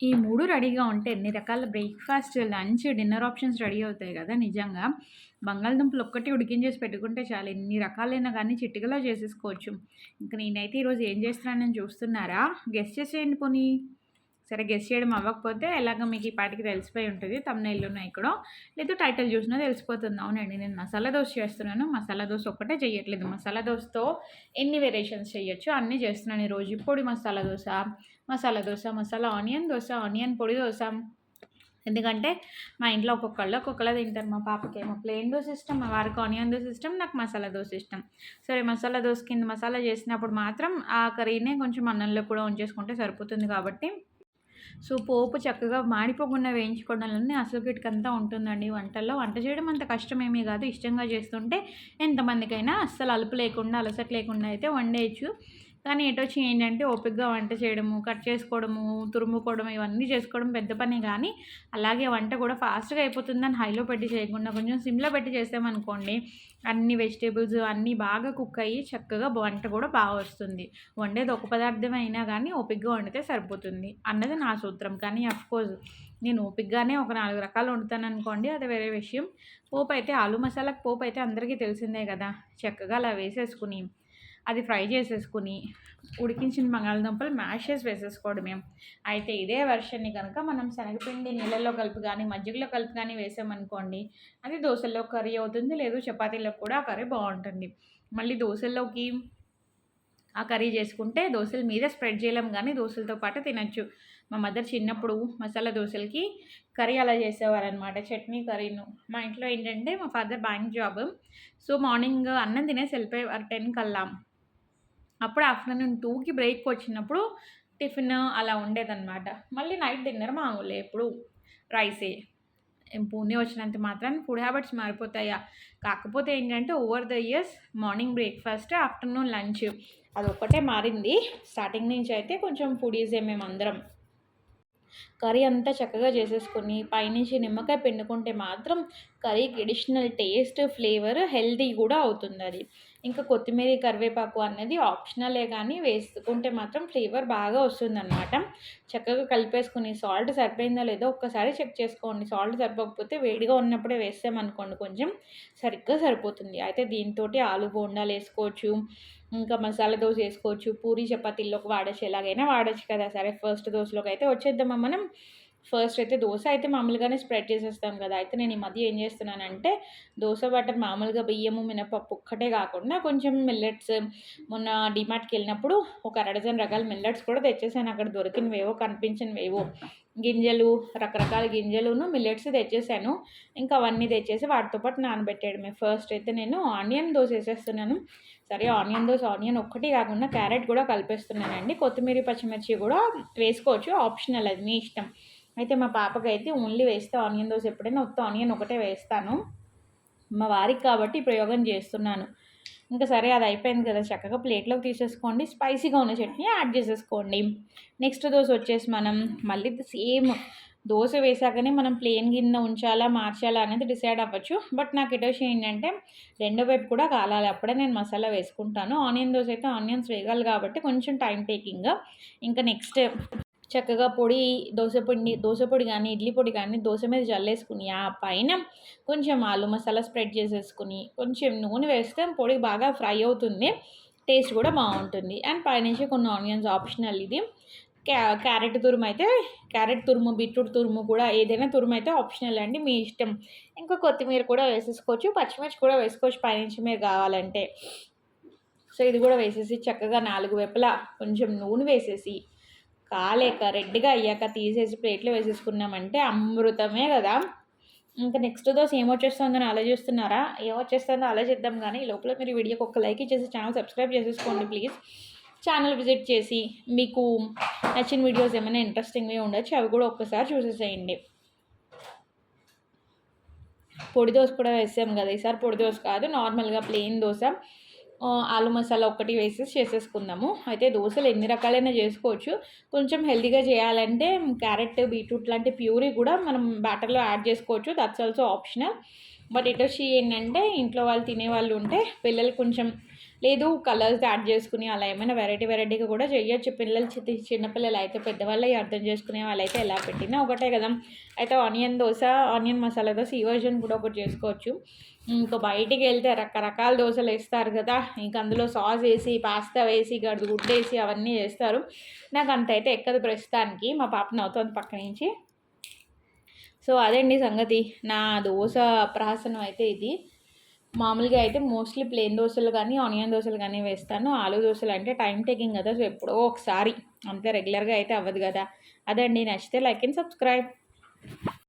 ఈ మూడు రెడీగా ఉంటే ఎన్ని రకాల breakfast lunch dinner options ready అవుతాయి కదా నిజంగా. బంగాళదుంపలు ఒక్కటి ఉడికించేసి పెట్టుకుంటే చాలు. ఎన్ని రకాలైనా కానీ చిటికలో చేసేసుకోవచ్చు. ఇంకా నేనైతే ఈరోజు ఏం చేస్తున్నానని చూస్తున్నారా? గెస్ట్ చేసేయండి పోనీ. సరే గెస్ట్ చేయడం అవ్వకపోతే ఎలాగ మీకు ఈ పాటికి తెలిసిపోయి ఉంటుంది. తమ్నైల్లోనే ఇక్కడ. లేదు టైటిల్ చూసినా తెలిసిపోతుంది. అవునండి నేను మసాలా దోశ చేస్తున్నాను. మసాలా దోశ ఒక్కటే చేయట్లేదు మసాలా దోశతో ఎన్ని వేరియేషన్స్ చేయొచ్చు అన్నీ చేస్తున్నాను ఈరోజు. Podi masala dosa masala dosa masala onion dosa onion podi dosa. ఎందుకంటే మా ఇంట్లో ఒక్కొక్కళ్ళు ఒక్కొక్కలా తింటారు. మా పాపకి ఏమో ప్లెయిన్ దోశ ఇష్టం మా వారికి ఆనియన్ దోశ ఇష్టం నాకు మసాలా దోశ ఇష్టం. సరే మసాలా దోశ కింద మసాలా చేసినప్పుడు మాత్రం ఆ కర్రీనే కొంచెం అన్నంలో కూడా ఉంచేసుకుంటే సరిపోతుంది కాబట్టి. సో పోపు చక్కగా మాడిపోకుండా వేయించుకోవడంలోనే అసలు కిటికంతా ఉంటుందండి. వంటల్లో వంట చేయడం అంత కష్టమేమీ కాదు. ఇష్టంగా చేస్తుంటే ఎంతమందికైనా అస్సలు అలుపు లేకుండా అలసట లేకుండా అయితే వండేయచ్చు. కానీ ఎటొచ్చి ఏంటంటే ఓపికగా వంట చేయడము కట్ చేసుకోవడము తురుముకోవడం ఇవన్నీ చేసుకోవడం పెద్ద పని కానీ అలాగే వంట కూడా ఫాస్ట్గా అయిపోతుందని హైలో పెట్టి చేయకుండా కొంచెం సిమ్లో పెట్టి చేసామనుకోండి అన్ని వెజిటేబుల్స్ అన్నీ బాగా కుక్ అయ్యి చక్కగా వంట కూడా బాగా వస్తుంది. వండేది ఒక పదార్థం అయినా కానీ ఓపికగా వండితే సరిపోతుంది. అన్నది నా సూత్రం. కానీ అఫ్కోర్స్ నేను ఓపికగానే ఒక నాలుగు రకాలు వండుతాను అనుకోండి అది వేరే విషయం. పోపు అయితే ఆలు మసాలాకు పోపు అయితే అందరికీ తెలిసిందే కదా. చక్కగా అలా వేసేసుకుని అది ఫ్రై చేసేసుకుని ఉడికించిన బంగాళదుంపలు మ్యాష్ చేసి వేసేసుకోవడమే. అయితే ఇదే వెర్షన్ని కనుక మనం శనగపిండి నీళ్ళల్లో కలిపి కానీ మజ్జిగలో కలిపి కానీ వేసామనుకోండి అది దోశల్లో కర్రీ అవుతుంది లేదు చపాతీలో కూడా ఆ కర్రీ బాగుంటుంది. మళ్ళీ దోశల్లోకి ఆ కర్రీ చేసుకుంటే దోశల మీద స్ప్రెడ్ చేయలేం కానీ దోశలతో పాటు తినచ్చు. మా మదర్ చిన్నప్పుడు మసాలా దోశలకి కర్రీ అలా చేసేవారనమాట చట్నీ కర్రీను. మా ఇంట్లో ఏంటంటే మా father bank job so morning అన్నం తినేసి వెళ్ళిపోయేవారు టెన్ కల్లా. అప్పుడు ఆఫ్టర్నూన్ టూకి బ్రేక్ వచ్చినప్పుడు టిఫిన్ అలా ఉండేదన్నమాట. మళ్ళీ నైట్ డిన్నర్ మామూలే ఎప్పుడు రైసే. పూణే వచ్చినంత మాత్రాన్ని ఫుడ్ హ్యాబిట్స్ మారిపోతాయా? కాకపోతే ఏంటంటే over the years morning breakfast afternoon lunch అది ఒక్కటే మారింది. స్టార్టింగ్ నుంచి అయితే కొంచెం ఫుడీసే మేము అందరం కర్రీ అంతా చక్కగా చేసేసుకొని పైనుంచి నిమ్మకాయ పిండుకుంటే మాత్రం కర్రీకి అడిషనల్ టేస్ట్ ఫ్లేవర్ హెల్తీ కూడా అవుతుంది అది. ఇంకా కొత్తిమీర కరివేపాకు అనేది ఆప్షనలే కానీ వేసుకుంటే మాత్రం ఫ్లేవర్ బాగా వస్తుందన్నమాట. చక్కగా కలిపేసుకుని సాల్ట్ సరిపోయిందో లేదో ఒక్కసారి చెక్ చేసుకోండి. సాల్ట్ సరిపోకపోతే వేడిగా ఉన్నప్పుడే వేసామనుకోండి కొంచెం సరిగ్గా సరిపోతుంది. అయితే దీంతో ఆలు బోండాలు వేసుకోవచ్చు ఇంకా మసాలా దోశ వేసుకోవచ్చు పూరి చపాతీల్లోకి వాడచ్చు ఎలాగైనా వాడచ్చు కదా. సరే ఫస్ట్ దోశలోకి అయితే వచ్చేద్దామా మనం? ఫస్ట్ అయితే దోశ అయితే మామూలుగానే స్ప్రెడ్ చేసేస్తాం కదా. అయితే నేను ఈ మధ్య ఏం చేస్తున్నానంటే దోశ బటర్ మామూలుగా బియ్యము మినపప్పు ఒక్కటే కాకుండా కొంచెం మిల్లెట్స్ మొన్న డిమార్ట్కి వెళ్ళినప్పుడు ఒక అరడజన్ రకాల మిల్లెట్స్ కూడా తెచ్చేసాను. అక్కడ దొరికినవేవో కనిపించినవేవో గింజలు రకరకాల గింజలును మిల్లెట్స్ తెచ్చేసాను. ఇంకా అవన్నీ తెచ్చేసి వాటితో పాటు నానబెట్టేయడమే. ఫస్ట్ అయితే నేను ఆనియన్ దోశ వేసేస్తున్నాను. సరే ఆనియన్ దోశ ఆనియన్ ఒక్కటి కాకుండా క్యారెట్ కూడా కలిపేస్తున్నానండి. కొత్తిమీర పచ్చిమిర్చి కూడా వేసుకోవచ్చు. ఆప్షనల్ అది మీ ఇష్టం. అయితే మా పాపకి అయితే ఓన్లీ వేస్తే ఆనియన్ దోశ ఎప్పుడైనా మొత్తం ఆనియన్ ఒకటే వేస్తాను. మా వారికి కాబట్టి ప్రయోగం చేస్తున్నాను. ఇంకా సరే అది అయిపోయింది కదా. చక్కగా ప్లేట్లోకి తీసేసుకోండి. స్పైసీగా ఉన్న చట్నీ యాడ్ చేసేసుకోండి. నెక్స్ట్ దోశ వచ్చేసి మనం మళ్ళీ సేమ్ దోశ వేసాకనే మనం ప్లేన్ గిన్నె ఉంచాలా మార్చాలా అనేది డిసైడ్ అవ్వచ్చు. బట్ నాకు ఇటోషి ఏంటంటే రెండో వైపు కూడా కాలాలి. అప్పుడే నేను మసాలా వేసుకుంటాను. ఆనియన్ దోశ అయితే ఆనియన్స్ వేగాలి కాబట్టి కొంచెం టైం టేకింగ్. ఇంకా నెక్స్ట్ చక్కగా పొడి దోశ పొడి దోశ పొడి కానీ ఇడ్లీ పొడి కానీ దోశ మీద జల్లేసుకుని ఆ పైన కొంచెం ఆలు మసాలా స్ప్రెడ్ చేసేసుకుని కొంచెం నూనె వేస్తే పొడి బాగా ఫ్రై అవుతుంది. టేస్ట్ కూడా బాగుంటుంది. అండ్ పైనుంచి కొన్ని ఆనియన్స్ ఆప్షనల్ ఇది. క్యా క్యారెట్ తురుము అయితే క్యారెట్ తురుము బీట్రూట్ తురుము కూడా ఏదైనా తురుము అయితే ఆప్షనల్ అండి మీ ఇష్టం. ఇంకా కొత్తిమీర కూడా వేసేసుకోవచ్చు పచ్చిమిర్చి కూడా వేసుకోవచ్చు పైనుంచి మీరు కావాలంటే. సో ఇది కూడా వేసేసి చక్కగా నాలుగు వైపులా కొంచెం నూనె వేసేసి కాలేక రెడ్గా అయ్యాక తీసేసి ప్లేట్లో వేసేసుకున్నామంటే అమృతమే కదా. ఇంకా నెక్స్ట్ దోశ ఏమొచ్చేస్తుందని ఆలోచిస్తున్నారా? ఏమొచ్చేస్తుందో ఆలోచిద్దాం కానీ లోపల మీరు వీడియోకి ఒక లైక్ ఇచ్చేసి ఛానల్ సబ్స్క్రైబ్ చేసేసుకోండి ప్లీజ్. ఛానల్ విజిట్ చేసి మీకు నచ్చిన వీడియోస్ ఏమైనా ఇంట్రెస్టింగ్వి ఉండొచ్చు అవి కూడా ఒక్కసారి చూసేసేయండి. పొడి దోశ కూడా వేసాం కదా ఈసారి పొడి దోశ కాదు నార్మల్గా ప్లెయిన్ దోశ. ఆలు మసాలా ఒకటి వేసేసి చేసేసుకుందాము. అయితే దోశలు ఎన్ని రకాలైనా చేసుకోవచ్చు. కొంచెం హెల్దీగా చేయాలంటే క్యారెట్ బీట్రూట్ లాంటి ప్యూరీ కూడా మనం బ్యాటర్లో యాడ్ చేసుకోవచ్చు. That's also optional. బట్ ఇటు వచ్చి ఏంటంటే ఇంట్లో వాళ్ళు తినే వాళ్ళు ఉంటే పిల్లలు కొంచెం లేదు కలర్స్ యాడ్ చేసుకుని అలా ఏమైనా వెరైటీ వెరైటీగా కూడా చేయొచ్చు పిల్లలు చి చిన్నపిల్లలు అయితే పెద్దవాళ్ళు అర్థం చేసుకునే వాళ్ళైతే ఎలా పెట్టినా ఒకటే కదా. అయితే ఆనియన్ దోశ ఆనియన్ మసాలా దోశ ఈ వర్జన్ కూడా ఒకటి చేసుకోవచ్చు. ఇంకా బయటికి వెళ్తే రకరకాల దోశలు వేస్తారు కదా. ఇంకా అందులో సాస్ వేసి పాస్తా వేసి గడు గుడ్డు వేసి అవన్నీ చేస్తారు. నాకు అంత అయితే ఎక్కదు ప్రస్తుతానికి. మా పాప అవుతుంది పక్క నుంచి. సో అదండి సంగతి? నా దోశ ప్రహసనం అయితే ఇది. మామూలుగా అయితే మోస్ట్లీ ప్లేన్ దోశలు కానీ ఆనియన్ దోశలు కానీ వేస్తాను. ఆలు దోశలు అంటే టైం టేకింగ్ కదా సో ఎప్పుడో ఒకసారి. అంతే రెగ్యులర్గా అయితే అవ్వదు కదా. అదండి. నచ్చితే లైక్ అండ్ సబ్స్క్రైబ్.